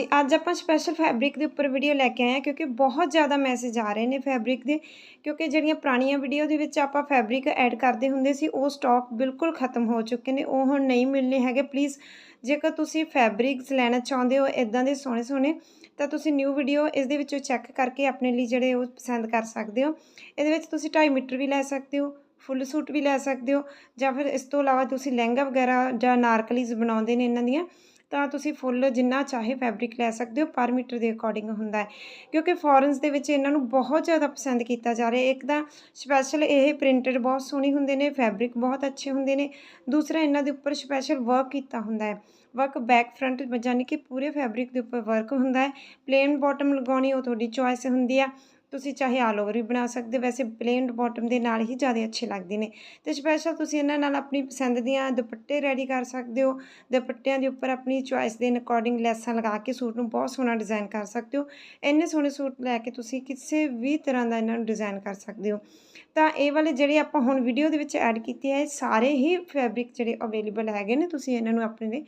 ਜੀ ਅੱਜ ਆਪਾਂ ਸਪੈਸ਼ਲ ਫੈਬਰਿਕ ਦੇ ਉੱਪਰ ਵੀਡੀਓ ਲੈ ਕੇ ਆਏ ਹਾਂ ਕਿਉਂਕਿ ਬਹੁਤ ਜ਼ਿਆਦਾ ਮੈਸੇਜ ਆ ਰਹੇ ਨੇ ਫੈਬਰਿਕ ਦੇ ਕਿਉਂਕਿ ਜਿਹੜੀਆਂ ਪੁਰਾਣੀਆਂ ਵੀਡੀਓ ਦੇ ਵਿੱਚ ਆਪਾਂ ਫੈਬਰਿਕ ਐਡ ਕਰਦੇ ਹੁੰਦੇ ਸੀ, ਉਹ ਸਟਾਕ ਬਿਲਕੁਲ ਖਤਮ ਹੋ ਚੁੱਕੇ ਨੇ, ਉਹ ਹੁਣ ਨਹੀਂ ਮਿਲਨੇ ਹੈਗੇ। ਪਲੀਜ਼ ਜੇਕਰ ਤੁਸੀਂ ਫੈਬਰਿਕਸ ਲੈਣਾ ਚਾਹੁੰਦੇ ਹੋ ਇਦਾਂ ਦੇ ਸੋਹਣੇ ਸੋਹਣੇ, ਤਾਂ ਤੁਸੀਂ ਨਿਊ ਵੀਡੀਓ ਇਸ ਦੇ ਵਿੱਚੋਂ ਚੈੱਕ ਕਰਕੇ ਆਪਣੇ ਲਈ ਜਿਹੜੇ ਉਹ ਪਸੰਦ ਕਰ ਸਕਦੇ ਹੋ। ਇਹਦੇ ਵਿੱਚ ਤੁਸੀਂ 2.5 ਮੀਟਰ ਵੀ ਲੈ ਸਕਦੇ ਹੋ। ਫੁੱਲ ਸੂਟ ਵੀ ਲੈ ਸਕਦੇ ਹੋ ਜਾਂ ਫਿਰ ਇਸ ਤੋਂ ਇਲਾਵਾ ਤੁਸੀਂ ਲਹਿੰਗਾ ਵਗੈਰਾ ਜਾਂ ਨਾਰਕਲੀਜ਼ ਬਣਾਉਂਦੇ ਨੇ ਇਹਨਾਂ ਦੀਆਂ, ਤਾਂ ਤੁਸੀਂ ਫੁੱਲ ਜਿੰਨਾ ਚਾਹੇ ਫੈਬਰਿਕ ਲੈ ਸਕਦੇ ਹੋ, ਪਰ ਮੀਟਰ ਦੇ ਅਕੋਰਡਿੰਗ ਹੁੰਦਾ ਹੈ। ਕਿਉਂਕਿ ਫੋਰਨਸ ਦੇ ਵਿੱਚ ਇਹਨਾਂ ਨੂੰ ਬਹੁਤ ਜ਼ਿਆਦਾ ਪਸੰਦ ਕੀਤਾ ਜਾ ਰਿਹਾ ਇੱਕ ਤਾਂ ਸਪੈਸ਼ਲ ਇਹ ਪ੍ਰਿੰਟਡ ਬਹੁਤ ਸੋਹਣੇ ਹੁੰਦੇ ਨੇ ਫੈਬਰਿਕ ਬਹੁਤ ਅੱਛੇ ਹੁੰਦੇ ਨੇ, ਦੂਸਰਾ ਇਹਨਾਂ ਦੇ ਉੱਪਰ ਸਪੈਸ਼ਲ ਵਰਕ ਕੀਤਾ ਹੁੰਦਾ ਹੈ। ਵਰਕ ਬੈਕ ਫਰੰਟ ਯਾਨੀ ਕਿ ਪੂਰੇ ਫੈਬਰਿਕ ਦੇ ਉੱਪਰ ਵਰਕ ਹੁੰਦਾ ਹੈ। ਪਲੇਨ ਬਾਟਮ ਲਗਾਉਣੀ ਉਹ ਤੁਹਾਡੀ ਚੋਇਸ ਹੁੰਦੀ ਆ ਤੁਸੀਂ ਚਾਹੇ ਆਲ ਓਵਰ ਵੀ ਬਣਾ ਸਕਦੇ ਹੋ ਵੈਸੇ ਪਲੇਨ ਬਾਟਮ ਦੇ ਨਾਲ ਹੀ ਜ਼ਿਆਦਾ ਅੱਛੇ ਲੱਗਦੇ ਨੇ। ਤੇ ਸਪੈਸ਼ਲ ਤੁਸੀਂ ਇਹਨਾਂ ਨਾਲ ਆਪਣੀ ਪਸੰਦ ਦੀਆਂ ਦੁਪੱਟੇ ਰੈਡੀ ਕਰ ਸਕਦੇ ਹੋ। ਦੁਪੱਟਿਆਂ ਦੇ ਉੱਪਰ ਆਪਣੀ ਚੁਆਇਸ ਦੇ ਅਕੋਰਡਿੰਗ ਲੈਸਾਂ ਲਗਾ ਕੇ ਸੂਟ ਨੂੰ ਬਹੁਤ ਸੋਹਣਾ ਡਿਜ਼ਾਈਨ ਕਰ ਸਕਦੇ ਹੋ। ਇੰਨੇ ਸੋਹਣੇ ਸੂਟ ਲੈ ਕੇ ਤੁਸੀਂ ਕਿਸੇ ਵੀ ਤਰ੍ਹਾਂ ਦਾ ਇਹਨਾਂ ਨੂੰ ਡਿਜ਼ਾਈਨ ਕਰ ਸਕਦੇ ਹੋ। ਤਾਂ ਇਹ ਵਾਲੇ ਜਿਹੜੇ ਆਪਾਂ ਹੁਣ ਵੀਡੀਓ ਦੇ ਵਿੱਚ ਐਡ ਕੀਤੇ ਆ, ਇਹ ਸਾਰੇ ਹੀ ਫੈਬਰਿਕ ਜਿਹੜੇ ਅਵੇਲੇਬਲ ਹੈਗੇ ਨੇ, ਤੁਸੀਂ ਇਹਨਾਂ ਨੂੰ ਆਪਣੇ ਲਈ